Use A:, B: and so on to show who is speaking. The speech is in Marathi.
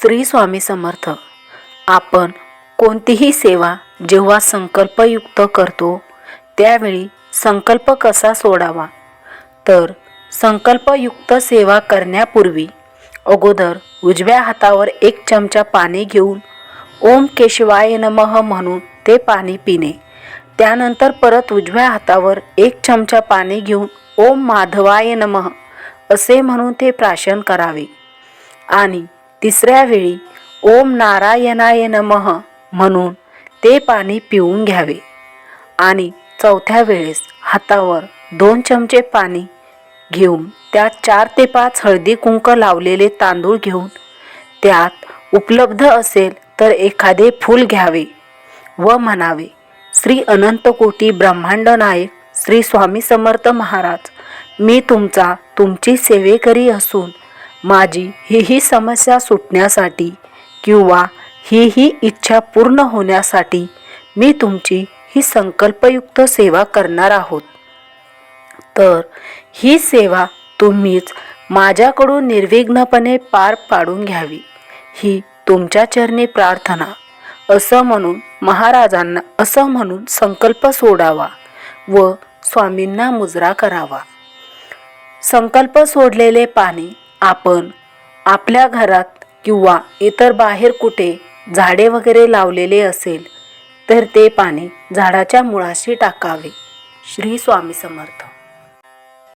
A: श्री स्वामी समर्थ आपण कोणतीही सेवा जेव्हा संकल्पयुक्त करतो त्यावेळी संकल्प कसा सोडावा? तर संकल्पयुक्त सेवा करण्यापूर्वी अगोदर उजव्या हातावर एक चमचा पाणी घेऊन ओम केशवाय नमः म्हणून ते पाणी पिणे. त्यानंतर परत उजव्या हातावर एक चमचा पाणी घेऊन ओम माधवाय नमः असे म्हणून ते प्राशन करावे. आणि तिसऱ्या वेळी ओम नारायणाय नमः म्हणून ते पाणी पिऊन घ्यावे. आणि चौथ्या वेळेस हातावर दोन चमचे पाणी घेऊन त्यात चार ते पाच हळदी कुंक लावलेले तांदूळ घेऊन त्यात उपलब्ध असेल तर एखादे फूल घ्यावे व म्हणावे श्री अनंतकोटी ब्रह्मांड नायक श्री स्वामी समर्थ महाराज मी तुमचा तुमची सेवेकरी असून माझी ही ही समस्या सुटण्यासाठी किंवा ही ही इच्छा पूर्ण होण्यासाठी मी तुमची ही संकल्पयुक्त सेवा करणार आहोत. तर ही सेवा तुम्हीच माझ्याकडून निर्विघ्नपणे पार पाडून घ्यावी. ही तुमच्या चरणी प्रार्थना. असं म्हणून महाराजांना असं म्हणून संकल्प सोडावा व स्वामींना मुजरा करावा. संकल्प सोडलेले पाणी आपण आपल्या घरात किंवा इतर बाहेर कुठे झाडे वगैरे लावलेले असेल तर ते पाणी झाडाच्या मुळाशी टाकावे. श्री स्वामी समर्थ.